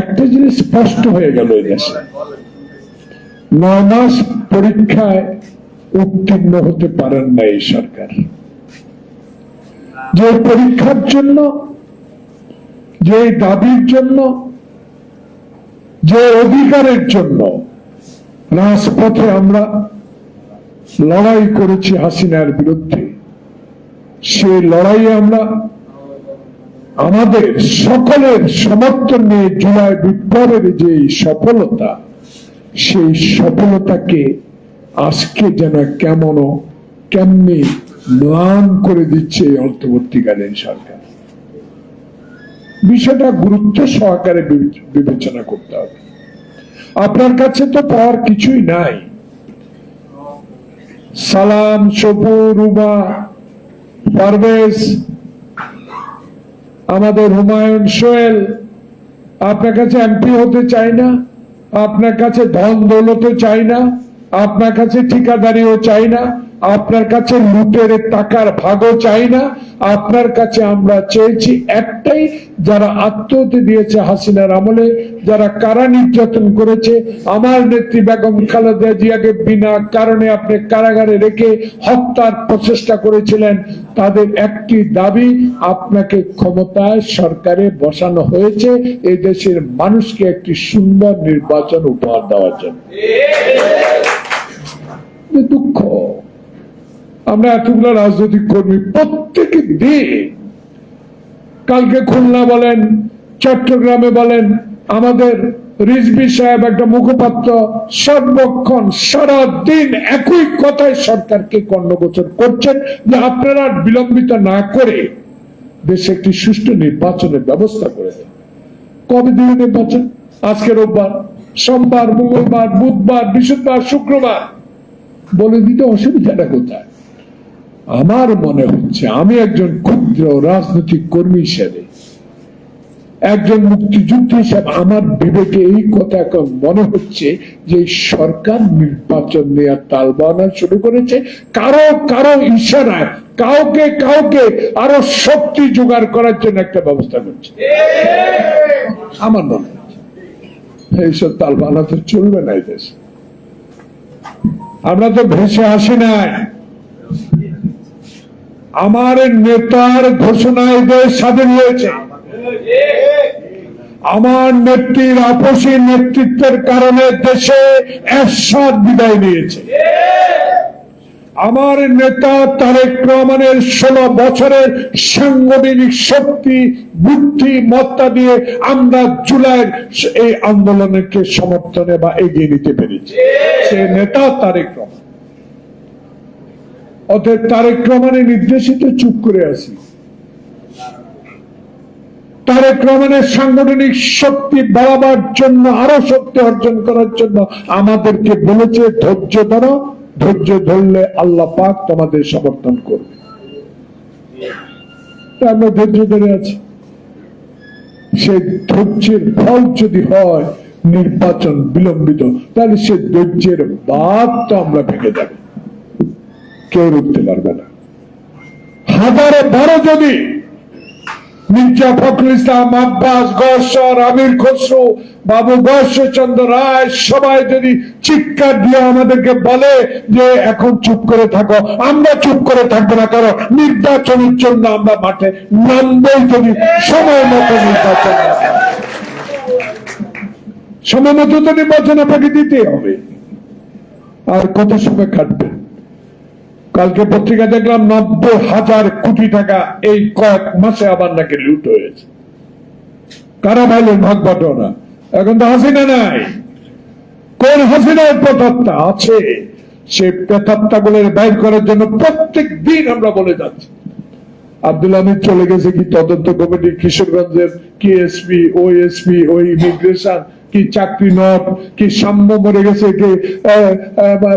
একটা জিনিস স্পষ্ট হয়ে গেল এই দেশে। নয় মাস পরীক্ষায় উত্তীর্ণ হতে পারেন না এই সরকার। যে পরীক্ষার জন্য, যে দাবির জন্য, যে অধিকারের জন্য রাজপথে আমরা লড়াই করেছি হাসিনার বিরুদ্ধে, সেই লড়াইয়ে আমরা আমাদের সকলের সমর্থন নিয়ে জুলাই বিপ্লবের যে সফলতা, সেই সফলতাকে আজকে যেন কেমন কেমনি ম্লান করে দিচ্ছে এই অন্তর্বর্তীকালীন সরকার। বিষয়টা গুরুত্ব সহকারে বিবেচনা করতে হবে। আপনার কাছে তো পাওয়ার কিছুই নাই। সালাম সবু রুবা, পারভেজ আমাদের হুমায়ুন সোহেল, আপনার কাছে এমপি হতে চাই না, আপনার কাছে ধন দৌলতও চাই না, আপনার কাছে ঠিকাদারিও চাই না আপনার কাছে লুটের টাকার ভাগও চাই না। আপনার কাছে আমরা চেয়েছি একটাই, যারা আত্মহত্যা দিয়েছে হাসিনার আমলে, যারা কারা নির্যাতন করেছে। আমার নেত্রী বেগম খালেদা জিয়াকে বিনা কারণে আপনি কারাগারে রেখে হত্যার প্রচেষ্টা করেছিলেন, তাদের একটি দাবি, আপনাকে ক্ষমতায় সরকারে বসানো হয়েছে, এই দেশের মানুষকে একটি সুন্দর নির্বাচন উপহার দেওয়ার জন্য। দুঃখ। আমরা এতগুলো রাজনৈতিক কর্মী প্রত্যেকে দিন কালকে খুলনা বলেন, চট্টগ্রামে বলেন, আমাদের রিজবি সাহেব একটা মুখপাত্র সর্বক্ষণ সারা দিন একই কথায় সরকারকে কর্ণগোচর করছেন যে আপনারা বিলম্বিত না করে দেশে একটি সুষ্ঠু নির্বাচনের ব্যবস্থা করে দেন কবে দিনে নির্বাচন? আজকে রোববার, সোমবার, মঙ্গলবার, বুধবার, বৃহস্পতিবার, শুক্রবার। বলে দিতে অসুবিধাটা কোথায়? আমার মনে হচ্ছে আমি একজন ক্ষুদ্র রাজনৈতিক কর্মী হিসেবে, একজন মুক্তিযুদ্ধ হিসেবে আমার বিবেকে এই কথা মনে হচ্ছে যে সরকার নির্বাচন নেওয়ার তাল বানা শুরু করেছে। কারও কারও ইশারায়, কাউকে কাউকে আরও শক্তি জোগাড় করার জন্য একটা ব্যবস্থা করছে। আমার মনে এইসব তাল বানা তো চলবে না এই আমরা তো ভেসে আসি নাই। আমার নেতার ঘোষণায় দেশ স্বাধীন হয়েছে। আমার নেত্রীর আপসী নেতৃত্বের কারণে দেশে একসাথ বিদায় নিয়েছে। আমার নেতা তারেক রহমানের ষোলো বছরের সাংগঠনিক শক্তি, বুদ্ধি, মত্তা দিয়ে আমরা জুলাইয়ের এই আন্দোলনকে সমর্থনে বা এগিয়ে নিতে পেরেছি। সে নেতা তারেক রহমান। অতএব তারেক রহমানের নির্দেশিত চুপ করে আছি। তারেক রহমানের সাংগঠনিক শক্তি বাড়াবার জন্য, আরও শক্তি অর্জন করার জন্য আমাদেরকে বলেছে, ধৈর্য ধরো, ধৈর্য ধরলে আল্লাহ পাক তোমাদের সমর্থন করবে। আমরা ধৈর্য ধরে আছি। সেই ধৈর্যের ফল যদি হয়, নির্বাচন বিলম্বিত, তাহলে সে ধৈর্যের বাদ তো আমরা ভেঙে যাবে। কেউ রুখতে পারবে না। হাজারে বারো যদি মির্জা ফখরুল ইসলাম, আব্বাস গশ্বর আমির খসরু, বাবু চন্দ্র রায়, সবাই যদি চিৎকার দিয়ে আমাদেরকে বলে যে, এখন চুপ করে থাকো, আমরা চুপ করে থাকব না, কারণ নির্বাচনের জন্য আমরা মাঠে নামবই যদি সময় মতো নির্বাচন সময় মতো তো নির্বাচন আপনাকে দিতে হবে। আর কত সময় কাটবে? কালকে পত্রিকা দেখলাম নব্বই হাজার কোটি টাকা এই কয়েক মাসে আবার নাকি লুট হয়েছে। কারা ভাইলেন ভাগ বটনা এখন তো হাসিনা নাই। কোন হাসিনার প্রেতাত্মা আছে? সে প্রেতাত্মা গুলো বাইর করার জন্য প্রত্যেক দিন আমরা বলে যাচ্ছি। আব্দুল হামিদ চলে গেছে কি তদন্ত কমিটি, কিশোরগঞ্জের কি এসপি ও এসপি ও ইমিগ্রেশন কি চাকরি নট কি সাম্য মরে গেছে, কি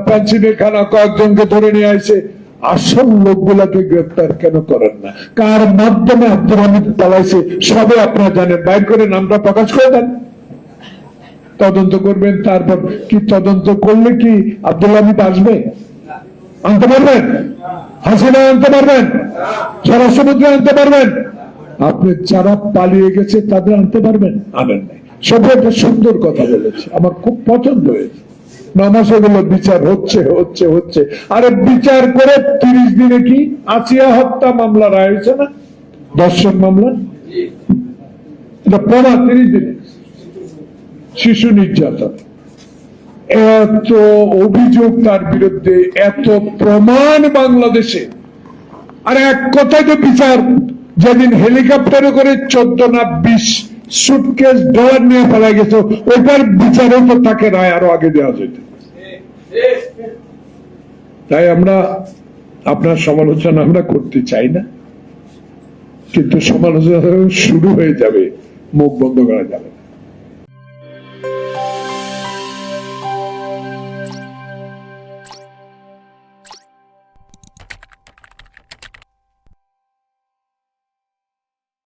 পেন্সিলের খানা কয়েকজনকে ধরে নিয়ে আসে আসল লোকগুলাকে গ্রেপ্তার কেন করেন না? কার মাধ্যমে হামিদ পালাইছে সবে আপনারা জানেন। বাইর করে নামটা প্রকাশ করে দেন। তদন্ত করবেন, তারপর কি তদন্ত করলে কি আব্দুল হামিদ আসবে? আনতে পারবেন? হাসিনা আনতে পারবেন? সমুদ্রে আনতে পারবেন? আপনি যারা পালিয়ে গেছে, তাদের আনতে পারবেন? আনেন নাই। সবাই একটা সুন্দর কথা বলেছে। আমার খুব পছন্দ হয়েছে। নমাসে বলল বিচার হচ্ছে হচ্ছে হচ্ছে। আরে বিচার করে তিরিশ দিনে কি আসিয়া হত্যা মামলা রায় হয়েছে না দর্শন মামলা? এটা প্রমাণ, তিরিশ দিনে। শিশু নির্যাতন। এত অভিযোগ তার বিরুদ্ধে, এত প্রমাণ বাংলাদেশে। আর এক কথায় তো বিচার, যেদিন হেলিকপ্টারে করে চোদ্দ না বিশ সুটকেস ডলার নিয়ে ফেলা গেছে ওইটার বিচারে তো তাকে রায় আরও আগে দেওয়া যেত। তাই আমরা আপনার সমালোচনা আমরা করতে চাই না কিন্তু সমালোচনা শুরু হয়ে যাবে, মুখ বন্ধ করা যাবে।